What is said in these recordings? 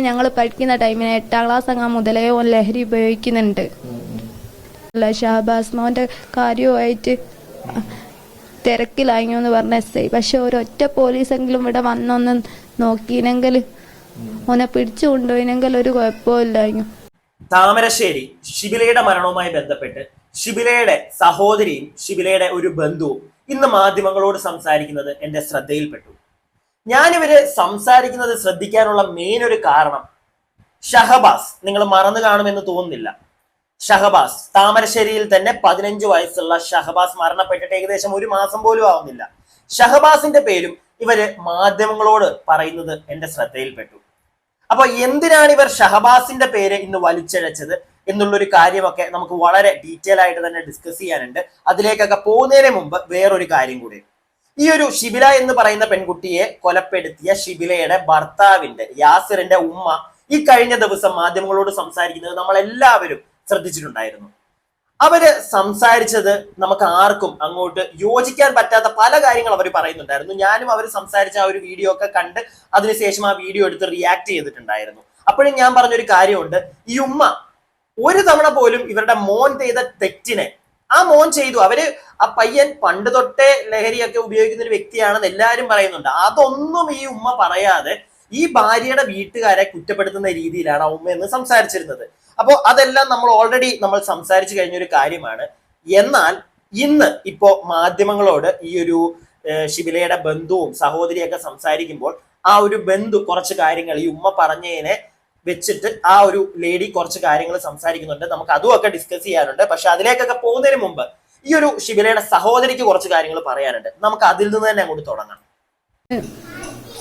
ഞങ്ങൾ പഠിക്കുന്ന ടൈമിന് എട്ടാം ക്ലാസ് അങ്ങ് മുതലേ ഓൻ ലഹരി ഉപയോഗിക്കുന്നുണ്ട്. അല്ല ഷഹബാസ് മോന്റെ കാര്യവുമായിട്ട് തിരക്കിലായിരുന്നു എന്ന് പറഞ്ഞ എസ് ഐ പക്ഷെ ഒരൊറ്റ പോലീസെങ്കിലും ഇവിടെ വന്നൊന്ന് നോക്കിയില്ലെങ്കിൽ ഓനെ പിടിച്ചു കൊണ്ടുപോയിനെങ്കിൽ ഒരു കുഴപ്പമില്ലായിരുന്നു താമരശ്ശേരി ശിബിലയുടെ മരണവുമായി ബന്ധപ്പെട്ട് ശിബിലയുടെ സഹോദരിയും ശിബിലയുടെ ഒരു ബന്ധുവും ഇന്ന് മാധ്യമങ്ങളോട് സംസാരിക്കുന്നത് എന്റെ ശ്രദ്ധയിൽപ്പെട്ടു. ഞാനിവര് സംസാരിക്കുന്നത് ശ്രദ്ധിക്കാനുള്ള മെയിൻ ഒരു കാരണം ഷഹബാസ്. നിങ്ങൾ മറന്നു കാണുമെന്ന് തോന്നുന്നില്ല. ഷഹബാസ്. താമരശ്ശേരിയിൽ തന്നെ പതിനഞ്ച് വയസ്സുള്ള ഷഹബാസ് മരണപ്പെട്ടിട്ട് ഏകദേശം ഒരു മാസം പോലും ആവുന്നില്ല. ഷഹബാസിന്റെ പേരും ഇവർ മാധ്യമങ്ങളോട് പറയുന്നത് എന്റെ ശ്രദ്ധയിൽപ്പെട്ടു. അപ്പൊ എന്തിനാണ് ഇവർ ഷഹബാസിന്റെ പേര് ഇന്ന് വലിച്ചഴച്ചത് എന്നുള്ളൊരു കാര്യമൊക്കെ നമുക്ക് വളരെ ഡീറ്റെയിൽ ആയിട്ട് തന്നെ ഡിസ്കസ് ചെയ്യാനുണ്ട്. അതിലേക്കൊക്കെ പോകുന്നതിന് മുമ്പ് വേറൊരു കാര്യം കൂടി. ഈ ഒരു ഷിബില എന്ന് പറയുന്ന പെൺകുട്ടിയെ കൊലപ്പെടുത്തിയ ഷിബിലയുടെ ഭർത്താവിന്റെ യാസിറിന്റെ ഉമ്മ ഈ കഴിഞ്ഞ ദിവസം മാധ്യമങ്ങളോട് സംസാരിക്കുന്നത് നമ്മൾ എല്ലാവരും ശ്രദ്ധിച്ചിട്ടുണ്ടായിരുന്നു. അവർ സംസാരിച്ചത് നമുക്ക് ആർക്കും അങ്ങോട്ട് യോജിക്കാൻ പറ്റാത്ത പല കാര്യങ്ങൾ അവർ പറയുന്നുണ്ടായിരുന്നു. ഞാനും അവർ സംസാരിച്ച ആ ഒരു വീഡിയോ ഒക്കെ കണ്ട് അതിനുശേഷം ആ വീഡിയോ എടുത്ത് റിയാക്ട് ചെയ്തിട്ടുണ്ടായിരുന്നു. അപ്പോഴും ഞാൻ പറഞ്ഞൊരു കാര്യമുണ്ട്. ഈ ഉമ്മ ഒരു തവണ പോലും ഇവരുടെ മോൻ ചെയ്ത തെറ്റിനെ ആ മോൻ ചെയ്തു. അവർ ആ പയ്യൻ പണ്ട് തൊട്ടേ ലഹരിയൊക്കെ ഉപയോഗിക്കുന്ന ഒരു വ്യക്തിയാണെന്ന് എല്ലാവരും പറയുന്നുണ്ട്. അതൊന്നും ഈ ഉമ്മ പറയാതെ ഈ ഭാര്യയുടെ വീട്ടുകാരെ കുറ്റപ്പെടുത്തുന്ന രീതിയിലാണ് ആ ഉമ്മ എന്ന് സംസാരിച്ചിരുന്നത്. അപ്പോൾ അതെല്ലാം നമ്മൾ ഓൾറെഡി നമ്മൾ സംസാരിച്ചു കഴിഞ്ഞ ഒരു കാര്യമാണ്. എന്നാൽ ഇന്ന് ഇപ്പോ മാധ്യമങ്ങളോട് ഈ ഒരു ശിബിലയുടെ ബന്ധുവും സഹോദരിയൊക്കെ സംസാരിക്കുമ്പോൾ ആ ഒരു ബന്ധു കുറച്ച് കാര്യങ്ങൾ ഈ ഉമ്മ പറഞ്ഞതിനെ വെച്ചിട്ട് ആ ഒരു ലേഡി കുറച്ച് കാര്യങ്ങൾ സംസാരിക്കുന്നുണ്ട്. നമുക്ക് അതുമൊക്കെ ഡിസ്കസ് ചെയ്യാനുണ്ട്. പക്ഷെ അതിലേക്കൊക്കെ പോകുന്നതിന് മുമ്പ് ഈ ഒരു ശിബിലയുടെ സഹോദരിക്ക് കുറച്ച് കാര്യങ്ങൾ പറയാനുണ്ട്. നമുക്ക് അതിൽ നിന്ന് തന്നെ അങ്ങോട്ട് തുടങ്ങാം.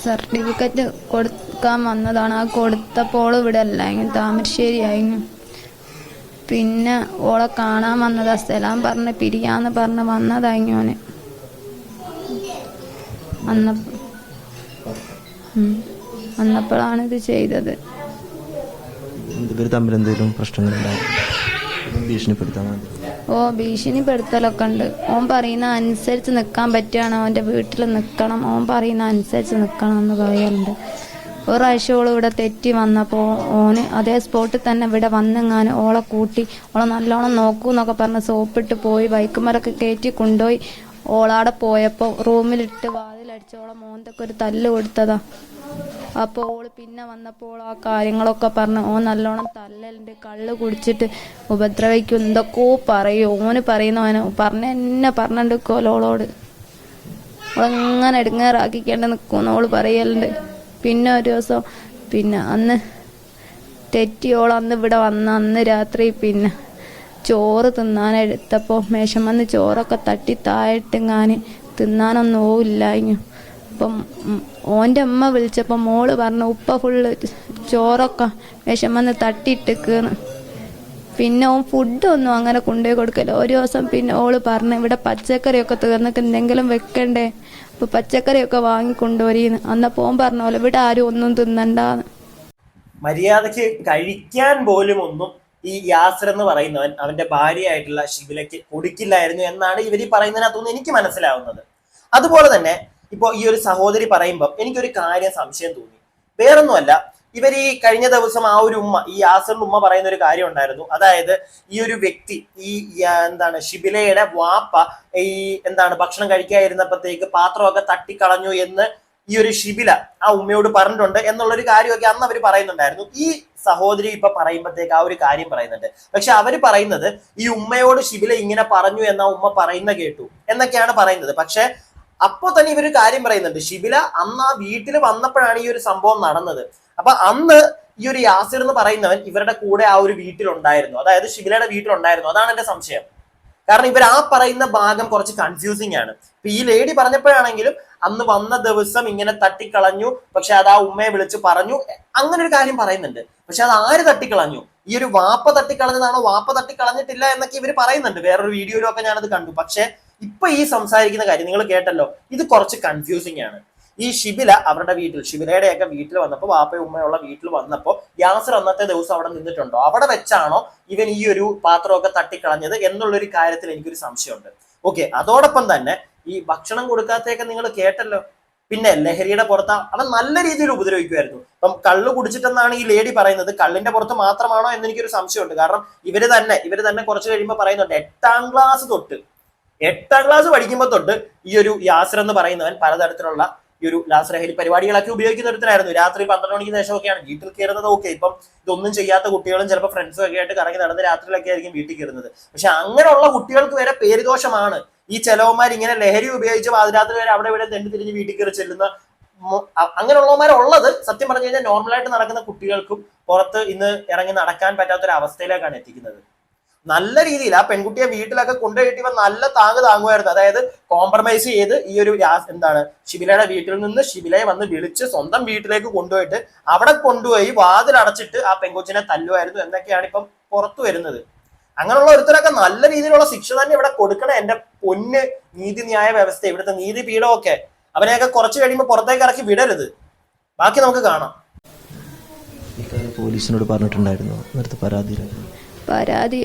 സർട്ടിഫിക്കറ്റ് കൊടുക്കാൻ വന്നതാണ്. ആ കൊടുത്തപ്പോൾ ഇവിടെ അല്ലായിരുന്നു താമരശ്ശേരി ആയിരുന്നു പിന്നെ ഓളെ കാണാൻ വന്നതാ സ്ഥലം പറഞ്ഞ് പിരിയാന്ന് പറഞ്ഞ് വന്നതായിരുന്നു ഓന്. വന്നപ്പോ വന്നപ്പോഴാണ് ഇത് ചെയ്തത്. ഇവർ തമ്മിൽ എന്തെങ്കിലും പ്രശ്നങ്ങളുണ്ടാവും ഭീഷണിപ്പെടുത്താൻ ഓ ഭീഷണിപ്പെടുത്തലൊക്കെ ഉണ്ട് ഓൻ പറയുന്ന അനുസരിച്ച് നിൽക്കാൻ പറ്റുകയാണ്. അവന്റെ വീട്ടിൽ നിൽക്കണം ഓൻ പറയുന്ന അനുസരിച്ച് നിൽക്കണം എന്ന് പറയാറുണ്ട്. ഒരു പ്രാവശ്യം ഇവിടെ തെറ്റി വന്നപ്പോൾ ഓന് അതേ സ്പോട്ടിൽ തന്നെ ഇവിടെ വന്നെങ്ങാനും ഓളെ കൂട്ടി ഓളെ നല്ലോണം നോക്കൂ എന്നൊക്കെ പറഞ്ഞ് സോപ്പിട്ട് പോയി ബൈക്കുമാരൊക്കെ കയറ്റി കൊണ്ടുപോയി. ഓളാടെ പോയപ്പോൾ റൂമിലിട്ട് വാതിലടിച്ച് ഓളെ മോന്തൊക്കെ ഒരു തല്ല് കൊടുത്തതാ. അപ്പോൾ ഓൾ പിന്നെ വന്നപ്പോൾ ആ കാര്യങ്ങളൊക്കെ പറഞ്ഞു ഓൻ നല്ലോണം തല്ലലുണ്ട് കള്ള് കുടിച്ചിട്ട് ഉപദ്രവിക്കും എന്തൊക്കെയോ പറയും. ഓന് പറയുന്നവന് പറഞ്ഞ എന്നെ പറഞ്ഞിട്ട് ഓളോട്. ഓളങ്ങനെ എടുങ്ങേറാക്കിക്കേണ്ട നിൽക്കുമെന്ന് ഓൾ പറയലുണ്ട്. പിന്നെ ഒരു ദിവസം പിന്നെ അന്ന് തെറ്റിയോളന്ന് ഇവിടെ വന്ന അന്ന് രാത്രി പിന്നെ ചോറ് തിന്നാൻ എടുത്തപ്പോൾ മേശമന്ന് ചോറൊക്കെ തട്ടി താഴെട്ടിങ്ങാൻ തിന്നാനൊന്നും ഓവില്ലായിരുന്നു അപ്പം ഓന്റെ അമ്മ വിളിച്ചപ്പോൾ മോൾ പറഞ്ഞു ഉപ്പ ഫുള്ള് ചോറൊക്കെ വിഷമന്ന് തട്ടിയിട്ടിക്കുന്നു പിന്നെ ഓൻ ഫുഡൊന്നും അങ്ങനെ കൊണ്ടുപോയി കൊടുക്കില്ല. ഒരു ദിവസം പിന്നെ ഓൾ പറഞ്ഞു ഇവിടെ പച്ചക്കറിയൊക്കെ തീർന്നിട്ട് എന്തെങ്കിലും വെക്കണ്ടേ? അപ്പൊ പച്ചക്കറിയൊക്കെ വാങ്ങി കൊണ്ടുവരീന്ന് അന്നപ്പോ ഓൻ പറഞ്ഞ പോലെ ഇവിടെ ആരും ഒന്നും തിന്നണ്ടാന്ന്. മര്യാദയ്ക്ക് കഴിക്കാൻ പോലും ഒന്നും ഈ യാസർ എന്ന് പറയുന്നവൻ അവന്റെ ഭാര്യയായിട്ടുള്ള ഷിബിലയ്ക്ക് കൊടുക്കില്ലായിരുന്നു എന്നാണ് ഇവർ ഈ പറയുന്നതിനകത്തുനിന്ന് എനിക്ക് മനസ്സിലാവുന്നത്. അതുപോലെ തന്നെ ഇപ്പോൾ ഈ ഒരു സഹോദരി പറയുമ്പോൾ എനിക്കൊരു കാര്യം സംശയം തോന്നി. വേറൊന്നുമല്ല ഇവർ ഈ കഴിഞ്ഞ ദിവസം ആ ഒരു ഉമ്മ ഈ യാസറിന്റെ ഉമ്മ പറയുന്ന ഒരു കാര്യം ഉണ്ടായിരുന്നു. അതായത് ഈ ഒരു വ്യക്തി ഈ എന്താണ് ഷിബിലയുടെ വാപ്പ ഈ എന്താണ് ഭക്ഷണം കഴിക്കാതിരുന്നപ്പോഴത്തേക്ക് പാത്രമൊക്കെ തട്ടിക്കളഞ്ഞു എന്ന് ഈ ഒരു ഷിബില ആ ഉമ്മയോട് പറഞ്ഞിട്ടുണ്ട് എന്നുള്ളൊരു കാര്യമൊക്കെ അന്ന് അവർ പറയുന്നുണ്ടായിരുന്നു. ഈ സഹോദരി ഇപ്പൊ പറയുമ്പോഴത്തേക്ക് ആ ഒരു കാര്യം പറയുന്നുണ്ട്. പക്ഷെ അവർ പറയുന്നത് ഈ ഉമ്മയോട് ഷിബില ഇങ്ങനെ പറഞ്ഞു എന്ന ഉമ്മ പറയുന്ന കേട്ടു എന്നൊക്കെയാണ് പറയുന്നത്. പക്ഷെ അപ്പോ തന്നെ ഇവർ കാര്യം പറയുന്നുണ്ട്. ഷിബില അന്ന് ആ വീട്ടിൽ വന്നപ്പോഴാണ് ഈ ഒരു സംഭവം നടന്നത്. അപ്പൊ അന്ന് ഈ ഒരു യാസിർ എന്ന് പറയുന്നവൻ ഇവരുടെ കൂടെ ആ ഒരു വീട്ടിലുണ്ടായിരുന്നു. അതായത് ഷിബിലയുടെ വീട്ടിലുണ്ടായിരുന്നു. അതാണ് എന്റെ സംശയം. കാരണം ഇവർ ആ പറയുന്ന ഭാഗം കുറച്ച് കൺഫ്യൂസിങ് ആണ്. ഇപ്പൊ ഈ ലേഡി പറഞ്ഞപ്പോഴാണെങ്കിലും അന്ന് വന്ന ദിവസം ഇങ്ങനെ തട്ടിക്കളഞ്ഞു. പക്ഷെ അത് ആ ഉമ്മയെ വിളിച്ച് പറഞ്ഞു. അങ്ങനെ ഒരു കാര്യം പറയുന്നുണ്ട്. പക്ഷെ അത് ആര് തട്ടിക്കളഞ്ഞു? ഈ ഒരു വാപ്പ തട്ടിക്കളഞ്ഞതാണോ? വാപ്പ തട്ടിക്കളഞ്ഞിട്ടില്ല എന്നൊക്കെ ഇവർ പറയുന്നുണ്ട്. വേറൊരു വീഡിയോയിലൊക്കെ ഞാനത് കണ്ടു. പക്ഷെ ഇപ്പൊ ഈ സംസാരിക്കുന്ന കാര്യം നിങ്ങൾ കേട്ടല്ലോ. ഇത് കുറച്ച് കൺഫ്യൂസിങ് ആണ്. ഈ ഷിബില അവരുടെ വീട്ടിൽ ഷിബിലയുടെ ഒക്കെ വീട്ടിൽ വന്നപ്പോൾ വാപ്പയും ഉമ്മയുള്ള വീട്ടിൽ വന്നപ്പോൾ യാസർ അന്നത്തെ ദിവസം അവിടെ നിന്നിട്ടുണ്ടോ? അവിടെ വെച്ചാണോ ഇവൻ ഈ ഒരു പാത്രമൊക്കെ തട്ടിക്കളഞ്ഞത് എന്നുള്ളൊരു കാര്യത്തിൽ എനിക്കൊരു സംശയമുണ്ട്. ഓക്കെ അതോടൊപ്പം തന്നെ ഈ ഭക്ഷണം കൊടുക്കാത്തയൊക്കെ നിങ്ങൾ കേട്ടല്ലോ. പിന്നെ ലഹരിയുടെ പുറത്ത് അവൻ നല്ല രീതിയിൽ ഉപദ്രവിക്കുമായിരുന്നു. അപ്പം കള്ളു കുടിച്ചിട്ടെന്നാണ് ഈ ലേഡി പറയുന്നത്. കള്ളിന്റെ പുറത്ത് മാത്രമാണോ എന്ന് എനിക്കൊരു സംശയമുണ്ട്. കാരണം ഇവർ തന്നെ ഇവർ തന്നെ കുറച്ച് കഴിയുമ്പോൾ പറയുന്നുണ്ട് എട്ടാം ക്ലാസ് തൊട്ട് എട്ടാം ക്ലാസ് പഠിക്കുമ്പോൾ തൊട്ട് ഈ ഒരു യാസർ എന്ന് പറയുന്നവൻ പലതരത്തിലുള്ള ഈ ഒരു ലാസ്ലഹരി പരിപാടികളൊക്കെ ഉപയോഗിക്കുന്ന ഒരുത്തരായിരുന്നു. രാത്രി പന്ത്രണ്ട് മണിക്ക് ശേഷമൊക്കെയാണ് വീട്ടിൽ കയറുന്നത്. ഓക്കെ ഇപ്പം ഇതൊന്നും ചെയ്യാത്ത കുട്ടികളും ചിലപ്പോൾ ഫ്രണ്ട്സും ഒക്കെ ആയിട്ട് കറങ്ങി നടന്ന് രാത്രിയിലൊക്കെ ആയിരിക്കും വീട്ടിൽ കയറുന്നത്. പക്ഷെ അങ്ങനെയുള്ള കുട്ടികൾക്ക് വരെ പേരുദോഷമാണ്. ഈ ചെലവന്മാർ ഇങ്ങനെ ലഹരി ഉപയോഗിച്ച് പാതിരാത്രി വരെ അവിടെ ഇവിടെ തെണ്ടി തിരിഞ്ഞ് വീട്ടിൽ കയറി ചെല്ലുന്ന അങ്ങനെയുള്ളവന്മാരുള്ളത് സത്യം പറഞ്ഞു കഴിഞ്ഞാൽ നോർമലായിട്ട് നടക്കുന്ന കുട്ടികൾക്കും പുറത്ത് ഇന്ന് ഇറങ്ങി നടക്കാൻ പറ്റാത്ത ഒരു അവസ്ഥയിലേക്കാണ് എത്തിക്കുന്നത്. നല്ല രീതിയിൽ ആ പെൺകുട്ടിയെ വീട്ടിലൊക്കെ കൊണ്ടുപോയിട്ടിവൻ നല്ല താങ്ങ് താങ്ങുമായിരുന്നു. അതായത് കോംപ്രമൈസ് ചെയ്ത് ഈ ഒരു എന്താണ് ശിബിലയുടെ വീട്ടിൽ നിന്ന് ശിബിലയെ വന്ന് വിളിച്ച് സ്വന്തം വീട്ടിലേക്ക് കൊണ്ടുപോയിട്ട് അവിടെ കൊണ്ടുപോയി വാതിൽ അടച്ചിട്ട് ആ പെൺകൊച്ചിനെ തല്ലുമായിരുന്നു എന്നൊക്കെയാണ് ഇപ്പം പുറത്തു വരുന്നത്. അങ്ങനെയുള്ള ഒരുത്തരൊക്കെ നല്ല രീതിയിലുള്ള ശിക്ഷ തന്നെ ഇവിടെ കൊടുക്കണം എന്റെ പൊന്ന് നീതിന്യായ വ്യവസ്ഥ ഇവിടുത്തെ നീതി പീഠമൊക്കെ അവനെയൊക്കെ കുറച്ച് കഴിയുമ്പോൾ പുറത്തേക്ക് ഇറക്കി വിടരുത്. ബാക്കി നമുക്ക് കാണാം. പോലീസിനോട് പറഞ്ഞിട്ടുണ്ടായിരുന്നു. നേരത്തെ പരാതി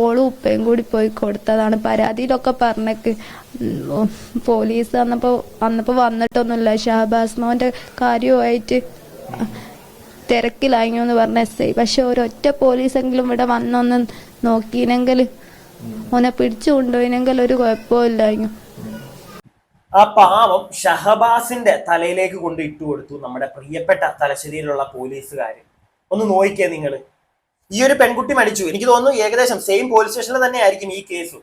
ഓളും ഉപ്പയും കൂടി പോയി കൊടുത്തതാണ്. പരാതിയിലൊക്കെ പറഞ്ഞേക്ക് പോലീസ് വന്നപ്പോൾ വന്നപ്പോ വന്നിട്ടൊന്നുമില്ല. ഷഹബാസ് മോന്റെ കാര്യമായിട്ട് തിരക്കിലായി എന്ന് പറഞ്ഞ എസ് ഐ. പക്ഷെ ഒരൊറ്റ പോലീസെങ്കിലും ഇവിടെ വന്നൊന്ന് നോക്കിയിനെങ്കിൽ ഓനെ പിടിച്ചു കൊണ്ടുപോയിനെങ്കിൽ ഒരു കുഴപ്പമില്ലായിരുന്നു ആ പാവം ഷഹബാസിന്റെ തലയിലേക്ക് കൊണ്ട് ഇട്ടുകൊടുത്തു നമ്മുടെ പ്രിയപ്പെട്ട തലശ്ശേരിയിലുള്ള പോലീസുകാർ ഒന്ന് നോക്കിയേ നിങ്ങൾ ഈ ഒരു പെൺകുട്ടി മരിച്ചു. എനിക്ക് തോന്നുന്നു ഏകദേശം സെയിം പോലീസ് സ്റ്റേഷനിൽ തന്നെ ആയിരിക്കും ഈ കേസ്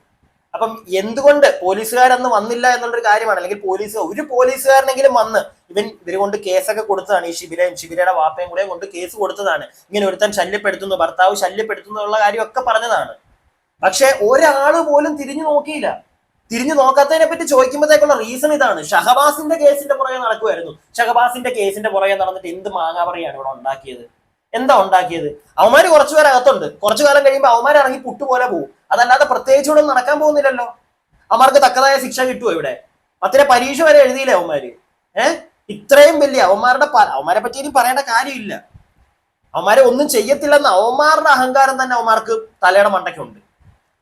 അപ്പം എന്തുകൊണ്ട് പോലീസുകാരന്ന് വന്നില്ല എന്നുള്ളൊരു കാര്യമാണ്. അല്ലെങ്കിൽ പോലീസ് ഒരു പോലീസുകാരനെങ്കിലും വന്ന് ഇവൻ ഇവർ കൊണ്ട് കേസൊക്കെ കൊടുത്തതാണ്. ഈ ശിബിരയും ശിബിരയുടെ വാപ്പയും കൂടെ കൊണ്ട് കേസ് കൊടുത്തതാണ്. ഇങ്ങനെ ഒരുത്തൻ ശല്യപ്പെടുത്തുന്നു ഭർത്താവ് ശല്യപ്പെടുത്തുന്നു എന്നുള്ള കാര്യമൊക്കെ പറഞ്ഞതാണ്. പക്ഷെ ഒരാൾ പോലും തിരിഞ്ഞു നോക്കിയില്ല. തിരിഞ്ഞു നോക്കാത്തതിനെ പറ്റി ചോദിക്കുമ്പോഴത്തേക്കുള്ള റീസൺ ഇതാണ്. ഷഹബാസിന്റെ കേസിന്റെ പുറകെ നടക്കുമായിരുന്നു ഷഹബാസിന്റെ കേസിന്റെ പുറകെ നടന്നിട്ട് എന്ത് മാങ്ങാപറിയാണ് ഇവിടെ ഉണ്ടാക്കിയത്? എന്താ ഉണ്ടാക്കിയത്? അവന്മാർ കുറച്ചു പേര് അകത്തുണ്ട്. കുറച്ചു കാലം കഴിയുമ്പോൾ അവന്മാർ ഇറങ്ങി പുട്ടുപോലെ പോകും അതല്ലാതെ പ്രത്യേകിച്ച് ഇവിടെ നടക്കാൻ പോകുന്നില്ലല്ലോ. അവന്മാർക്ക് തക്കതായ ശിക്ഷ കിട്ടുമോ ഇവിടെ? പത്തിലെ പരീക്ഷ വരെ എഴുതിയില്ലേ അവന്മാര്? ഏഹ് ഇത്രയും വലിയ അവന്മാരുടെ അവന്മാരെ പറ്റി ഇനി പറയേണ്ട കാര്യമില്ല. അവന്മാരെ ഒന്നും ചെയ്യത്തില്ലെന്ന് അവന്മാരുടെ അഹങ്കാരം തന്നെ അവന്മാർക്ക് തലയുടെ മണ്ടയ്ക്കുണ്ട്.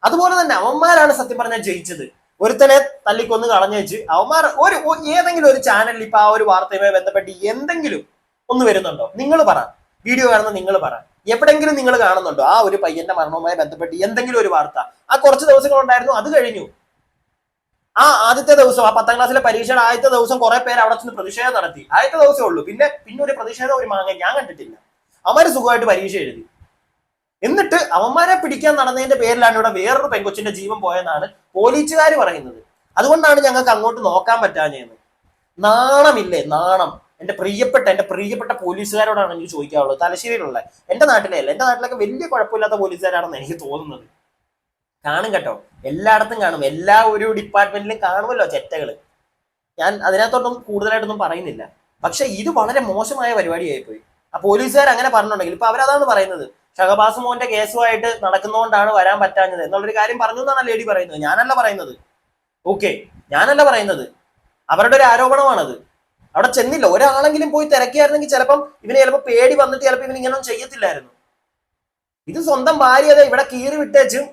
അതുപോലെ തന്നെ അവന്മാരാണ് സത്യം പറഞ്ഞാൽ ജയിച്ചത്. ഒരുത്തനെ തല്ലിക്കൊന്ന് കളഞ്ഞു വെച്ച് അവന്മാർ ഒരു ഏതെങ്കിലും ഒരു ചാനലിൽ ഇപ്പൊ ആ ഒരു വാർത്തയുമായി ബന്ധപ്പെട്ട് എന്തെങ്കിലും ഒന്ന് വരുന്നുണ്ടോ? നിങ്ങൾ പറ. വീഡിയോ കാണുന്ന നിങ്ങൾ പറ. എവിടെങ്കിലും നിങ്ങൾ കാണുന്നുണ്ടോ? ആ ഒരു പയ്യന്റെ മരണവുമായി ബന്ധപ്പെട്ട് എന്തെങ്കിലും ഒരു വാർത്ത. ആ കുറച്ച് ദിവസങ്ങൾ ഉണ്ടായിരുന്നു അത് കഴിഞ്ഞു. ആ ആദ്യത്തെ ദിവസം ആ പത്താം ക്ലാസ്സിലെ പരീക്ഷയുടെ ആദ്യത്തെ ദിവസം കുറെ പേര് അവിടെ ചെന്ന് പ്രതിഷേധം നടത്തി. ആദ്യത്തെ ദിവസമേ ഉള്ളൂ. പിന്നെ പിന്നെ ഒരു പ്രതിഷേധം ഒരു മാങ്ങ ഞാൻ കണ്ടിട്ടില്ല. അവന്മാര് സുഖമായിട്ട് പരീക്ഷ എഴുതി. എന്നിട്ട് അവന്മാരെ പിടിക്കാൻ നടന്നതിന്റെ പേരിലാണ് ഇവിടെ വേറൊരു പെൺകൊച്ചിന്റെ ജീവൻ പോയെന്നാണ് പോലീസുകാർ പറയുന്നത്. അതുകൊണ്ടാണ് ഞങ്ങൾക്ക് അങ്ങോട്ട് നോക്കാൻ പറ്റാഞ്ഞെന്ന് നാണമില്ലേ? നാണം. എന്റെ പ്രിയപ്പെട്ട എന്റെ പ്രിയപ്പെട്ട പോലീസുകാരോടാണ് എനിക്ക് ചോദിക്കാനുള്ളത്. തലശ്ശേരിയിലുള്ള എന്റെ നാട്ടിലെ അല്ല എന്റെ നാട്ടിലൊക്കെ വലിയ കുഴപ്പമില്ലാത്ത പോലീസുകാരാണെന്ന് എനിക്ക് തോന്നുന്നത്. കാണും കേട്ടോ. എല്ലായിടത്തും കാണും. എല്ലാ ഒരു ഡിപ്പാർട്ട്മെന്റിലും കാണുമല്ലോ ചെറ്റകൾ ഞാൻ അതിനകത്തോട്ടൊന്നും കൂടുതലായിട്ടൊന്നും പറയുന്നില്ല. പക്ഷെ ഇത് വളരെ മോശമായ പരിപാടിയായി പോയി ആ പോലീസുകാർ അങ്ങനെ പറഞ്ഞിട്ടുണ്ടെങ്കിൽ ഇപ്പൊ അവരതാണ് പറയുന്നത്? ഷഹബാസ് മോന്റെ കേസുമായിട്ട് നടക്കുന്നതുകൊണ്ടാണ് വരാൻ പറ്റാഞ്ഞത് എന്നുള്ളൊരു കാര്യം പറഞ്ഞു എന്നാണ് ലേഡി പറയുന്നത്. ഞാനല്ല പറയുന്നത്. ഓക്കെ ഞാനല്ല പറയുന്നത്. അവരുടെ ഒരു ആരോപണമാണത്. അവിടെ ചെന്നില്ല. ഒരാളെങ്കിലും പോയി തിരക്കിയായിരുന്നെങ്കിൽ ചിലപ്പം ഇവന് ചിലപ്പോൾ പേടി വന്നിട്ട് ചിലപ്പോൾ ഇവന് ഇങ്ങനൊന്നും ചെയ്യത്തില്ലായിരുന്നു. ഇത് സ്വന്തം ഭാര്യ അതെ ഇവിടെ കീറി വിട്ടേച്ചും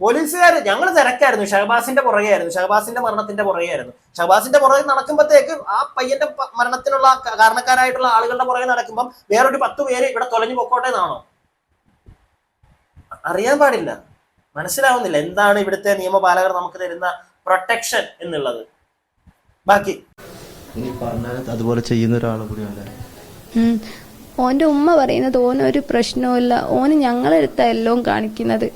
പോലീസുകാർ ഞങ്ങൾ തിരക്കായിരുന്നു. ഷഹബാസിന്റെ പുറകെയായിരുന്നു. ഷഹബാസിന്റെ മരണത്തിന്റെ പുറകെയായിരുന്നു. ഷഹബാസിന്റെ പുറകെ നടക്കുമ്പോഴത്തേക്ക് ആ പയ്യന്റെ മരണത്തിനുള്ള കാരണക്കാരായിട്ടുള്ള ആളുകളുടെ പുറകെ നടക്കുമ്പം വേറൊരു പത്ത് പേര് ഇവിടെ തൊലഞ്ഞു പൊക്കോട്ടെ എന്നാണോ? അറിയാൻ പാടില്ല. മനസ്സിലാവുന്നില്ല. എന്താണ് ഇവിടുത്തെ നിയമപാലകർ നമുക്ക് തരുന്ന പ്രൊട്ടക്ഷൻ എന്നുള്ളത്. ബാക്കി. അതുപോലെ ചെയ്യുന്ന കൂടിയാണ് ഓന്റെ ഉമ്മ പറയുന്നത് ഓനൊരു പ്രശ്നവുമില്ല. ഓന് ഞങ്ങളെടുത്ത എല്ലാം കാണിക്കുന്നത്.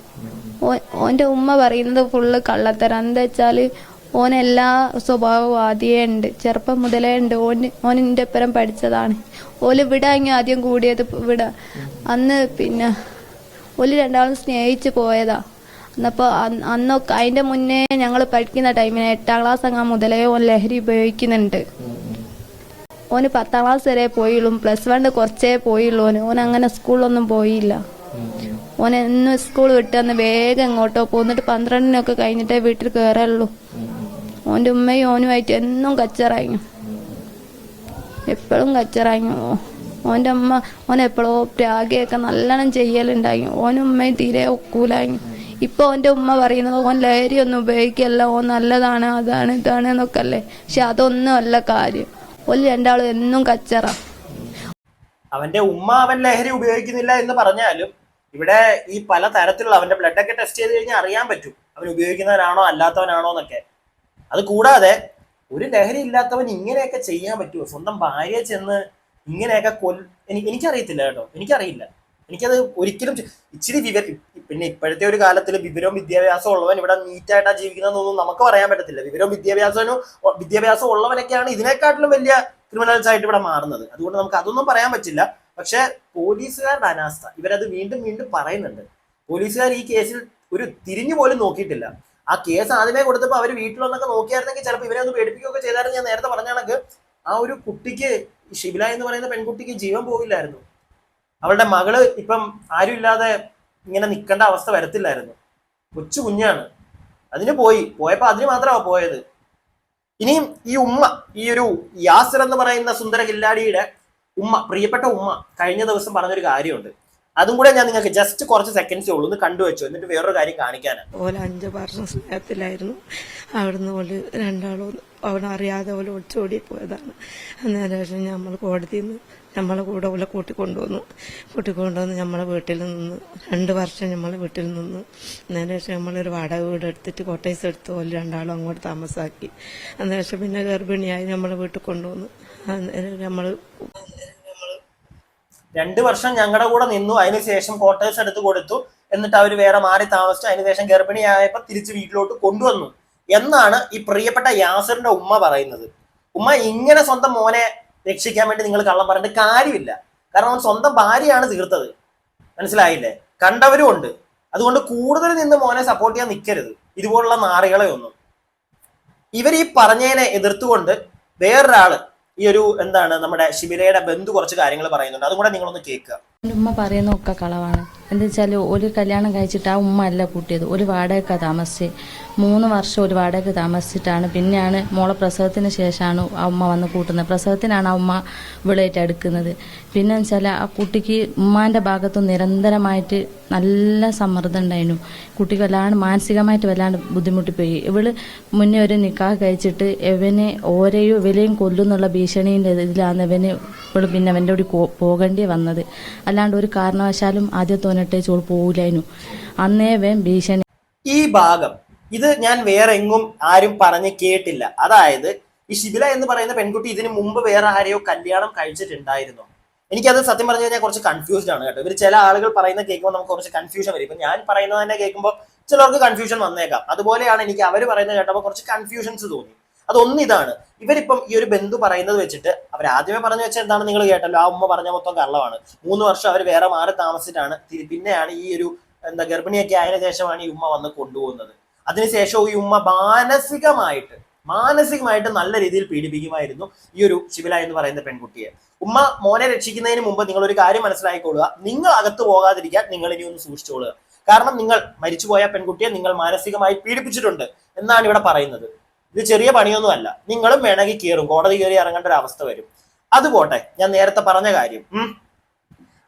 ഓന്റെ ഉമ്മ പറയുന്നത് ഫുള്ള് കള്ളത്തരം. എന്താ വെച്ചാൽ ഓൻ എല്ലാ സ്വഭാവവും ആദ്യേ ഉണ്ട്. ചെറുപ്പം മുതലേ ഉണ്ട്. ഓന് ഓൻ എന്റെ ഒപ്പരം പഠിച്ചതാണ്. ഓൽ ഇവിടെ അങ്ങ് ആദ്യം കൂടിയത് വിട. അന്ന് പിന്നെ ഓൽ രണ്ടാളും സ്നേഹിച്ച് പോയതാ. എന്നപ്പോൾ അന്നൊക്കെ അതിന്റെ മുന്നേ ഞങ്ങൾ പഠിക്കുന്ന ടൈമിന് എട്ടാം ക്ലാസ് അങ്ങ് മുതലേ ഓൻ ലഹരി ഉപയോഗിക്കുന്നുണ്ട്. ഓന് പത്താം ക്ലാസ് വരെ പോയുള്ളൂ. പ്ലസ് വണ്ണ് കുറച്ചേ പോയുള്ളൂ ഓന്. ഓൻ അങ്ങനെ സ്കൂളിലൊന്നും പോയില്ല. ഓൻ സ്കൂൾ വിട്ടന്ന് വേഗം എങ്ങോട്ടോ പോന്നിട്ട് പന്ത്രണ്ടിനൊക്കെ കഴിഞ്ഞിട്ടേ വീട്ടിൽ കയറുള്ളൂ ഓന്റെ ഉമ്മയും ഓനുമായിട്ട് എന്നും കച്ചറായിരുന്നു എപ്പോഴും കച്ചറായിരുന്നു ഓന്റെ അമ്മ ഓൻ എപ്പോഴോ പ്രാഗയൊക്കെ നല്ലോണം ചെയ്യലുണ്ടായി. ഓനും ഉമ്മയും തീരെ ഒക്കൂലായിരുന്നു ഇപ്പൊ അവന്റെ ഉമ്മ പറയുന്നത് ഓൻ ലഹരി ഒന്നും ഉപയോഗിക്കല്ല ഓൻ നല്ലതാണ് അതാണ് ഇതാണ് എന്നൊക്കെ അല്ലേ? പക്ഷെ അതൊന്നും അല്ല കാര്യം. ഒരു രണ്ടാളും എന്നും കച്ചറ. അവന്റെ ഉമ്മ അവൻ ലഹരി ഉപയോഗിക്കുന്നില്ല എന്ന് പറഞ്ഞാലും ഇവിടെ ഈ പല തരത്തിലുള്ള അവന്റെ ബ്ലഡ് ഒക്കെ ടെസ്റ്റ് ചെയ്ത് കഴിഞ്ഞാൽ അറിയാൻ പറ്റും അവൻ ഉപയോഗിക്കുന്നവനാണോ അല്ലാത്തവനാണോ എന്നൊക്കെ. അത് കൂടാതെ ഒരു ലഹരി ഇല്ലാത്തവൻ ഇങ്ങനെയൊക്കെ ചെയ്യാൻ പറ്റുമോ? സ്വന്തം ഭാര്യയെ ചെന്ന് ഇങ്ങനെയൊക്കെ കൊൽ എനിക്ക് എനിക്കറിയത്തില്ല കേട്ടോ. എനിക്കറിയില്ല. എനിക്കത് ഒരിക്കലും ഇച്ചിരി വിവര പിന്നെ ഇപ്പോഴത്തെ ഒരു കാലത്തിൽ വിവരവും വിദ്യാഭ്യാസം ഉള്ളവൻ ഇവിടെ നീറ്റായിട്ടാ ജീവിക്കുന്നതെന്നൊന്നും നമുക്ക് പറയാൻ പറ്റത്തില്ല. വിവരവും വിദ്യാഭ്യാസവും വിദ്യാഭ്യാസം ഉള്ളവനൊക്കെയാണ് ഇതിനെക്കാട്ടിലും വലിയ ക്രിമിനൽസ് ആയിട്ട് ഇവിടെ മാറുന്നത്. അതുകൊണ്ട് നമുക്ക് അതൊന്നും പറയാൻ പറ്റില്ല. പക്ഷെ പോലീസുകാരുടെ അനാസ്ഥ ഇവരത് വീണ്ടും വീണ്ടും പറയുന്നുണ്ട്. പോലീസുകാർ ഈ കേസിൽ ഒരു തിരിഞ്ഞു പോലും നോക്കിയിട്ടില്ല. ആ കേസ് ആദ്യമേ കൊടുത്തപ്പോൾ അവർ വീട്ടിൽ വന്നൊക്കെ നോക്കിയായിരുന്നെങ്കിൽ ചിലപ്പോൾ ഇവരെ ഒന്ന് പേടിപ്പിക്കുകയൊക്കെ ചെയ്തായിരുന്നു ഞാൻ നേരത്തെ പറഞ്ഞ കണക്ക്. ആ ഒരു കുട്ടിക്ക് ഷിബില എന്ന് പറയുന്ന പെൺകുട്ടിക്ക് ജീവൻ പോകില്ലായിരുന്നു. അവളുടെ മകൾ ഇപ്പം ആരും ഇല്ലാതെ ഇങ്ങനെ നിൽക്കേണ്ട അവസ്ഥ വരത്തില്ലായിരുന്നു. കൊച്ചു കുഞ്ഞാണ്. അതിന് പോയി. പോയപ്പോ അതിന് മാത്രമാണ് പോയത്. ഇനിയും ഈ ഉമ്മ ഈ ഒരു യാസർ എന്ന് പറയുന്ന സുന്ദര കില്ലാടിയുടെ ഉമ്മ പ്രിയപ്പെട്ട ഉമ്മ കഴിഞ്ഞ ദിവസം പറഞ്ഞൊരു കാര്യമുണ്ട്. അതും കൂടെ ഞാൻ നിങ്ങൾക്ക് ജസ്റ്റ് കുറച്ച് സെക്കൻഡ്സേ ഉള്ളൂ. ഒന്ന് കണ്ടുവച്ചു എന്നിട്ട് വേറൊരു കാര്യം കാണിക്കാനാണ് ഓല അഞ്ച് വർഷം സ്നേഹത്തിലായിരുന്നു. അവിടുന്ന് ഓൽ രണ്ടാളും അവനറിയാതെ അവൾ ഒളിച്ചോടി പോയതാണ്. അന്നേരം ശേഷം നമ്മൾ കോടതിയിൽ നിന്ന് നമ്മളെ കൂടെ അവളെ കൂട്ടിക്കൊണ്ടുവന്നു. കൂട്ടിക്കൊണ്ടുവന്ന് നമ്മളെ വീട്ടിൽ നിന്ന് രണ്ട് വർഷം നമ്മളെ വീട്ടിൽ നിന്ന് അന്നേരം ശേഷം നമ്മളൊരു വാടക വീട് എടുത്തിട്ട് കോട്ടേസ് എടുത്തു ഓൽ രണ്ടാളും അങ്ങോട്ട് താമസാക്കി. അന്നേരം ശേഷം പിന്നെ ഗർഭിണിയായി നമ്മളെ വീട്ടിൽ കൊണ്ടുവന്നു. അന്നേരം നമ്മൾ രണ്ട് വർഷം ഞങ്ങളുടെ കൂടെ നിന്നു. അതിനുശേഷം ക്വാർട്ടേഴ്സ് എടുത്ത് കൊടുത്തു. എന്നിട്ട് അവർ വേറെ മാറി താമസിച്ചു. അതിനുശേഷം ഗർഭിണിയായപ്പോൾ തിരിച്ച് വീട്ടിലോട്ട് കൊണ്ടുവന്നു. എന്നാണ് ഈ പ്രിയപ്പെട്ട യാസറിന്റെ ഉമ്മ പറയുന്നത്. ഉമ്മ ഇങ്ങനെ സ്വന്തം മോനെ രക്ഷിക്കാൻ വേണ്ടി നിങ്ങൾ കള്ളം പറഞ്ഞിട്ട് കാര്യമില്ല. കാരണം അവൻ സ്വന്തം ഭാര്യയാണ് തീർത്തത്. മനസ്സിലായില്ലേ? കണ്ടവരും ഉണ്ട്. അതുകൊണ്ട് കൂടുതൽ നിന്ന് മോനെ സപ്പോർട്ട് ചെയ്യാൻ നിൽക്കരുത് ഇതുപോലുള്ള നാറികളെ ഒന്നും. ഇവർ ഈ പറഞ്ഞതിനെ എതിർത്തുകൊണ്ട് വേറൊരാൾ ഈ ഒരു എന്താണ് നമ്മുടെ ശിബിരയുടെ ബന്ധു കുറച്ച് കാര്യങ്ങൾ പറയുന്നുണ്ട്. അതും കൂടെ നിങ്ങളൊന്ന് കേൾക്കുക. എന്റെ ഉമ്മ പറയുന്നതൊക്കെ കളവാണ്. എന്താ വെച്ചാൽ ഒരു കല്യാണം കഴിച്ചിട്ട് ആ ഉമ്മ അല്ല കൂട്ടിയത്. ഒരു വാടക താമസിച്ച്. മൂന്ന് വർഷം ഒരു വാടക താമസിച്ചിട്ടാണ്. പിന്നെയാണ് മോളെ പ്രസവത്തിന് ശേഷമാണ് ആ ഉമ്മ വന്ന് കൂട്ടുന്നത്. പ്രസവത്തിനാണ് ആ ഉമ്മ വിളയിട്ട് അടുക്കുന്നത്. പിന്നെ വെച്ചാൽ ആ കുട്ടിക്ക് ഉമ്മാന്റെ ഭാഗത്ത് നിരന്തരമായിട്ട് നല്ല സമ്മർദ്ദം ഉണ്ടായിരുന്നു. കുട്ടിക്ക് വല്ലാണ്ട് മാനസികമായിട്ട് വല്ലാണ്ട് ബുദ്ധിമുട്ടിപ്പോയി. ഇവൾ മുന്നേ ഒരു നിക്കാഹ് കഴിച്ചിട്ട് ഇവനെ ഓരെയും ഇവലെയും കൊല്ലുന്നുള്ള ഭീഷണീന്റെ ഇതിലാണ് ഇവന് ഇവൾ പിന്നെ അവന്റെ കൂടി പോകേണ്ടി വന്നത്. അല്ലാണ്ട് ഒരു കാരണവശാലും ആദ്യം തോന്നിട്ടേ ചോൾ പോകില്ലായിരുന്നു അന്നേ ഇവൻ ഭീഷണി ഈ ഭാഗം ഇത് ഞാൻ വേറെ എങ്ങും ആരും പറഞ്ഞ് കേട്ടില്ല. അതായത് ഈ ശിബില എന്ന് പറയുന്ന പെൺകുട്ടി ഇതിനു മുമ്പ് വേറെ ആരെയോ കല്യാണം കഴിച്ചിട്ടുണ്ടായിരുന്നോ. എനിക്കത് സത്യം പറഞ്ഞു കഴിഞ്ഞാൽ കുറച്ച് കൺഫ്യൂസ്ഡ് ആണ് കേട്ടോ. ഇവർ ചില ആളുകൾ പറയുന്ന കേൾക്കുമ്പോൾ നമുക്ക് കുറച്ച് കൺഫ്യൂഷൻ വരും. ഇപ്പൊ ഞാൻ പറയുന്നത് തന്നെ കേൾക്കുമ്പോൾ ചിലർക്ക് കൺഫ്യൂഷൻ വന്നേക്കാം. അതുപോലെയാണ് എനിക്ക് അവർ പറയുന്നത് കേട്ടപ്പോൾ കുറച്ച് കൺഫ്യൂഷൻസ് തോന്നി. അതൊന്നും ഇതാണ്. ഇവരിപ്പം ഈ ഒരു ബന്ധു പറയുന്നത് വെച്ചിട്ട് അവർ ആദ്യമേ പറഞ്ഞു വെച്ചാൽ എന്താണ് നിങ്ങൾ കേട്ടല്ലോ? ആ ഉമ്മ പറഞ്ഞ മൊത്തം കള്ളമാണ്. മൂന്ന് വർഷം അവർ വേറെ മാറി താമസിച്ചിട്ടാണ്. പിന്നെയാണ് ഈ ഒരു എന്താ ഗർഭിണിയൊക്കെ ആയതിനു ശേഷമാണ് ഈ ഉമ്മ വന്ന് കൊണ്ടുപോകുന്നത്. അതിനുശേഷം ഈ ഉമ്മ മാനസികമായിട്ട് മാനസികമായിട്ട് നല്ല രീതിയിൽ പീഡിപ്പിക്കുമായിരുന്നു ഈ ഒരു ശിവല എന്ന് പറയുന്ന പെൺകുട്ടിയെ. ഉമ്മ മോനെ രക്ഷിക്കുന്നതിന് മുമ്പ് നിങ്ങൾ ഒരു കാര്യം മനസ്സിലാക്കിക്കൊള്ളുക നിങ്ങൾ അകത്ത് പോകാതിരിക്കാൻ നിങ്ങൾ ഇനി ഒന്ന് സൂക്ഷിച്ചോളുക. കാരണം നിങ്ങൾ മരിച്ചുപോയ പെൺകുട്ടിയെ നിങ്ങൾ മാനസികമായി പീഡിപ്പിച്ചിട്ടുണ്ട് എന്നാണ് ഇവിടെ പറയുന്നത്. ഇത് ചെറിയ പണിയൊന്നുമല്ല നിങ്ങളും വേണമെങ്കിൽ കയറും. കോടതി കയറി ഇറങ്ങേണ്ട ഒരു അവസ്ഥ വരും. അതുപോട്ടെ ഞാൻ നേരത്തെ പറഞ്ഞ കാര്യം.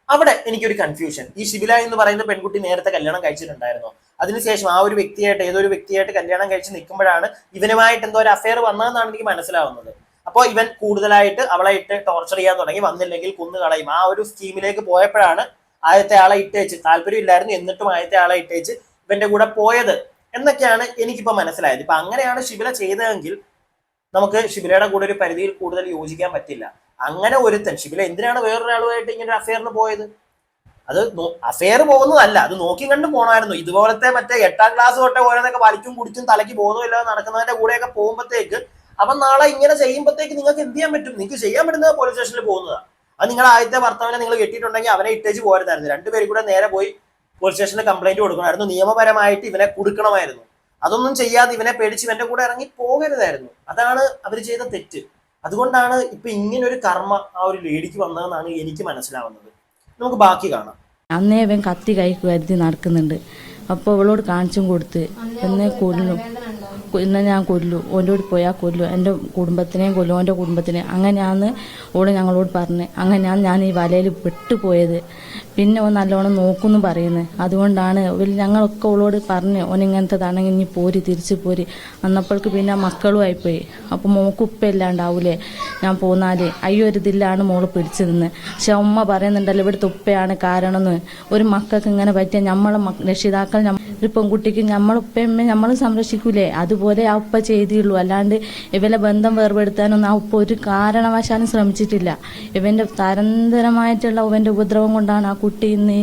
അവിടെ എനിക്കൊരു കൺഫ്യൂഷൻ ഈ ശിബില എന്ന് പറയുന്ന പെൺകുട്ടി നേരത്തെ കല്യാണം കഴിച്ചിട്ടുണ്ടായിരുന്നു. അതിനുശേഷം ആ ഒരു വ്യക്തിയായിട്ട് ഏതൊരു വ്യക്തിയായിട്ട് കല്യാണം കഴിച്ച് നിൽക്കുമ്പോഴാണ് ഇവനുമായിട്ട് എന്തോ ഒരു അഫയർ വന്നതെന്നാണ് എനിക്ക് മനസ്സിലാവുന്നത്. അപ്പോൾ ഇവൻ കൂടുതലായിട്ട് അവളെ ഇട്ട് ടോർച്ചർ ചെയ്യാൻ തുടങ്ങി. വന്നില്ലെങ്കിൽ കുന്നു കളയും. ആ ഒരു സ്കീമിലേക്ക് പോയപ്പോഴാണ് ആദ്യത്തെ ആളെ ഇട്ടേച്ച്. താല്പര്യമില്ലായിരുന്നു എന്നിട്ടും ആദ്യത്തെ ആളെ ഇട്ടേച്ച് ഇവന്റെ കൂടെ പോയത് എന്നൊക്കെയാണ് എനിക്കിപ്പോൾ മനസ്സിലായത്. ഇപ്പൊ അങ്ങനെയാണ് ശിബില ചെയ്തതെങ്കിൽ നമുക്ക് ശിബിലയുടെ കൂടെ ഒരു പരിധിയിൽ കൂടുതൽ യോജിക്കാൻ പറ്റില്ല. അങ്ങനെ ഒരുത്തൻ ഷിബില എന്തിനാണ് വേറൊരാളുമായിട്ട് ഇങ്ങനെ ഒരു അഫെയറിന് പോയത്? അത് അഫെയർ പോകുന്നതല്ല അത് നോക്കി കണ്ടും പോണായിരുന്നു ഇതുപോലത്തെ മറ്റേ എട്ടാം ക്ലാസ് തൊട്ടേ ഓരോന്നൊക്കെ വലിക്കും കുടിച്ചും തലയ്ക്ക് ബോധമില്ലാതെ നടക്കുന്നതിന്റെ കൂടെയൊക്കെ പോകുമ്പോഴത്തേക്ക് അവൻ നാളെ ഇങ്ങനെ ചെയ്യുമ്പോഴത്തേക്ക് നിങ്ങൾക്ക് എന്ത് ചെയ്യാൻ പറ്റും? നിങ്ങൾക്ക് ചെയ്യാൻ പറ്റുന്നത് പോലീസ് സ്റ്റേഷനിൽ പോകുന്നതാണ് അത് നിങ്ങൾ ആദ്യത്തെ ഭർത്താവിനെ നിങ്ങൾ കെട്ടിയിട്ടുണ്ടെങ്കിൽ അവനെ ഇട്ടേച്ച് പോരുന്നായിരുന്നു രണ്ടുപേരും കൂടെ നേരെ പോയി പോലീസ് സ്റ്റേഷനിൽ കംപ്ലൈന്റ് കൊടുക്കണമായിരുന്നു. നിയമപരമായിട്ട് ഇവനെ കൊടുക്കണമായിരുന്നു. അതൊന്നും ചെയ്യാതെ ഇവനെ പേടിച്ച് ഇവന്റെ കൂടെ ഇറങ്ങി പോകരുതായിരുന്നു. അതാണ് അവർ ചെയ്ത തെറ്റ്. അതുകൊണ്ടാണ് ഇപ്പൊ ഇങ്ങനെ ഒരു കർമ്മ ആ ഒരു ലേഡിക്ക് വന്നതെന്നാണ് എനിക്ക് മനസ്സിലാവുന്നത്. നമുക്ക് ബാക്കി കാണാം. അന്നേ അവൻ കത്തി കൈ കരുതി നടക്കുന്നുണ്ട്. അപ്പോൾ അവളോട് കാണിച്ചും കൊടുത്ത് എന്നെ കൊല്ലും കൊ- ഇന്ന് ഞാൻ കൊല്ലു ഓന്റെ കൂടി പോയാൽ കൊല്ലു എന്റെ കുടുംബത്തിനെയും കൊല്ലു ഓന്റെ കുടുംബത്തിനെ അങ്ങനെയാന്ന് ഓൾ ഞങ്ങളോട് പറഞ്ഞ്. അങ്ങനെയാണ് ഞാൻ ഈ വലയിൽ പെട്ടുപോയത്. പിന്നെ ഓൻ നല്ലോണം നോക്കുമെന്ന് പറയുന്നത് അതുകൊണ്ടാണ് ഞങ്ങളൊക്കെ ഓളോട് പറഞ്ഞ് ഓൻ ഇങ്ങനത്തേതാണെങ്കിൽ ഇനി പോരി തിരിച്ചു പോരി. അന്നപ്പോൾക്ക് പിന്നെ മക്കളും ആയിപ്പോയി. അപ്പോൾ മോക്ക് ഉപ്പയില്ലാണ്ടാവൂലേ ഞാൻ പോന്നാലേ. അയ്യോ ഒരു ഇതിലാണ് മോൾ പിടിച്ചു നിന്ന് പക്ഷെ അമ്മ പറയുന്നുണ്ടല്ലോ ഇവിടുത്തെ ഉപ്പയാണ് കാരണമെന്ന്. ഒരു മക്കൾക്ക് ഇങ്ങനെ പറ്റിയ നമ്മളെ രക്ഷിതാക്കൾ ഒരു പെൺകുട്ടിക്ക് നമ്മളുപ്പയമ്മ നമ്മൾ സംരക്ഷിക്കൂലേ? അതുപോലെ ആ ഉപ്പ ചെയ്തുള്ളൂ അല്ലാണ്ട് ഇവലെ ബന്ധം വേർപെടുത്താനൊന്നും ആ ഉപ്പ ഒരു കാരണവശാലും ശ്രമിച്ചിട്ടില്ല. ഇവന്റെ തരന്തരമായിട്ടുള്ള ഇവന്റെ ഉപദ്രവം കൊണ്ടാണ് ആ കുട്ടി ഇന്ന്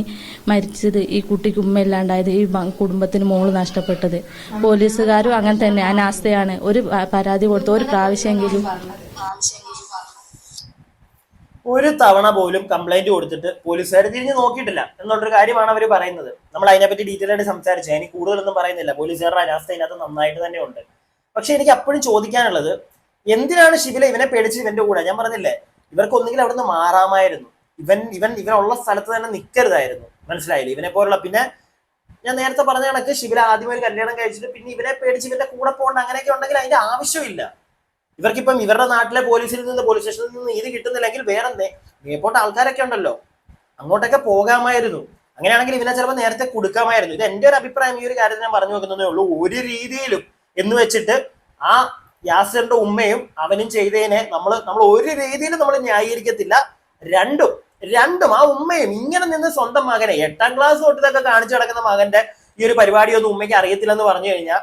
മരിച്ചത്. ഈ കുട്ടിക്ക് ഉമ്മയില്ലാണ്ടായത് ഈ കുടുംബത്തിന് മോൾ നഷ്ടപ്പെട്ടത്. പോലീസുകാരും അങ്ങനെ തന്നെ അനാസ്ഥയാണ്. ഒരു പരാതി കൊടുത്ത് ഒരു പ്രാവശ്യമെങ്കിലും ഒരു തവണ പോലും കംപ്ലൈന്റ് കൊടുത്തിട്ട് പോലീസുകാർ തിരിഞ്ഞ് നോക്കിയിട്ടില്ല എന്നുള്ളൊരു കാര്യമാണ് അവർ പറയുന്നത്. നമ്മൾ അതിനെപ്പറ്റി ഡീറ്റെയിൽ ആയിട്ട് സംസാരിച്ചത് എനിക്ക് കൂടുതലൊന്നും പറയുന്നില്ല. പോലീസുകാരുടെ അനാസ്ഥ ഇതിനകത്ത് നന്നായിട്ട് തന്നെ ഉണ്ട്. പക്ഷെ എനിക്ക് അപ്പോഴും ചോദിക്കാനുള്ളത് എന്തിനാണ് ശിവില ഇവനെ പേടിച്ച് ഇവന്റെ കൂടെ? ഞാൻ പറഞ്ഞില്ലേ ഇവർക്ക് ഒന്നുകിൽ അവിടുന്ന് മാറാമായിരുന്നു. ഇവൻ ഇവൻ ഇവനുള്ള സ്ഥലത്ത് തന്നെ നിൽക്കരുതായിരുന്നു മനസ്സിലായില്ലേ? ഇവനെ പോലുള്ള പിന്നെ ഞാൻ നേരത്തെ പറഞ്ഞ കണക്ക് ശിവില ആദ്യം ഒരു കല്യാണം കഴിച്ചിട്ട് പിന്നെ ഇവനെ പേടിച്ച് ഇവന്റെ കൂടെ പോകണ്ട അങ്ങനെയൊക്കെ ഉണ്ടെങ്കിൽ അതിന്റെ ആവശ്യമില്ല. ഇവർക്കിപ്പം ഇവരുടെ നാട്ടിലെ പോലീസിൽ നിന്ന് പോലീസ് സ്റ്റേഷനിൽ നിന്ന് നീതി കിട്ടുന്നില്ലെങ്കിൽ വേറെ മേപ്പോട്ട് ആൾക്കാരൊക്കെ ഉണ്ടല്ലോ. അങ്ങോട്ടൊക്കെ പോകാമായിരുന്നു. അങ്ങനെയാണെങ്കിൽ ഇവനെ ചിലപ്പോൾ നേരത്തെ കൊടുക്കാമായിരുന്നു. ഇത് എന്റെ ഒരു അഭിപ്രായം. ഈ ഒരു കാര്യം ഞാൻ പറഞ്ഞു വെക്കുന്നതേ ഉള്ളൂ. ഒരു രീതിയിലും എന്ന് വെച്ചിട്ട് ആ യാസറിന്റെ ഉമ്മയും അവനും ചെയ്തതിനെ നമ്മൾ നമ്മൾ ഒരു രീതിയിലും നമ്മൾ ന്യായീകരിക്കത്തില്ല. രണ്ടും രണ്ടും ആ ഉമ്മയും ഇങ്ങനെ നിന്ന് സ്വന്തം മകനെ എട്ടാം ക്ലാസ് തൊട്ട് ഇതൊക്കെ കാണിച്ചു കിടക്കുന്ന മകന്റെ ഈ ഒരു പരിപാടിയൊന്നും ഉമ്മയ്ക്ക് അറിയത്തില്ലെന്ന് പറഞ്ഞു കഴിഞ്ഞാൽ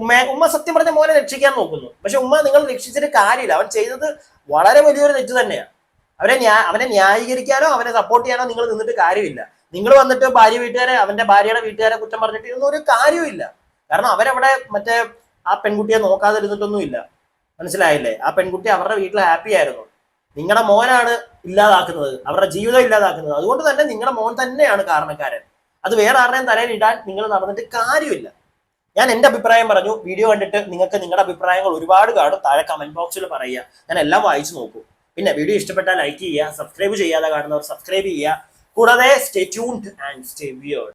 ഉമ്മ ഉമ്മ സത്യം പറഞ്ഞ മോനെ രക്ഷിക്കാൻ നോക്കുന്നു. പക്ഷെ ഉമ്മ നിങ്ങൾ രക്ഷിച്ചിട്ട് കാര്യമില്ല. അവൻ ചെയ്തത് വളരെ വലിയൊരു തെറ്റ് തന്നെയാണ്. അവരെ ന്യാ അവനെ ന്യായീകരിക്കാനോ അവനെ സപ്പോർട്ട് ചെയ്യാനോ നിങ്ങൾ നിന്നിട്ട് കാര്യമില്ല. നിങ്ങൾ വന്നിട്ട് ഭാര്യ വീട്ടുകാരെ അവന്റെ ഭാര്യയുടെ വീട്ടുകാരെ കുറ്റം പറഞ്ഞിട്ട് ഇതൊന്നും ഒരു കാര്യമില്ല കാരണം അവരവിടെ മറ്റേ ആ പെൺകുട്ടിയെ നോക്കാതിരുന്നിട്ടൊന്നുമില്ല. മനസ്സിലായില്ലേ? ആ പെൺകുട്ടി അവരുടെ വീട്ടിൽ ഹാപ്പി ആയിരുന്നു. നിങ്ങളുടെ മോനാണ് ഇല്ലാതാക്കുന്നത്. അവരുടെ ജീവിതം ഇല്ലാതാക്കുന്നത്. അതുകൊണ്ട് തന്നെ നിങ്ങളുടെ മോൻ തന്നെയാണ് കാരണക്കാരൻ. അത് വേറെ ആരുടെയും തലയിൽ ഇടാൻ നിങ്ങൾ നടന്നിട്ട് കാര്യമില്ല. ഞാൻ എന്റെ അഭിപ്രായം പറഞ്ഞു. വീഡിയോ കണ്ടിട്ട് നിങ്ങൾക്ക് നിങ്ങളുടെ അഭിപ്രായങ്ങൾ ഒരുപാട് കാണും. താഴെ കമന്റ് ബോക്സിൽ പറയുക. ഞാൻ എല്ലാം വായിച്ചു നോക്കും. പിന്നെ വീഡിയോ ഇഷ്ടപ്പെട്ടാൽ ലൈക്ക് ചെയ്യുക സബ്സ്ക്രൈബ് ചെയ്യാതെ കാണുന്നവർ സബ്സ്ക്രൈബ് ചെയ്യുക. കൂടാതെ stay tuned and stay weird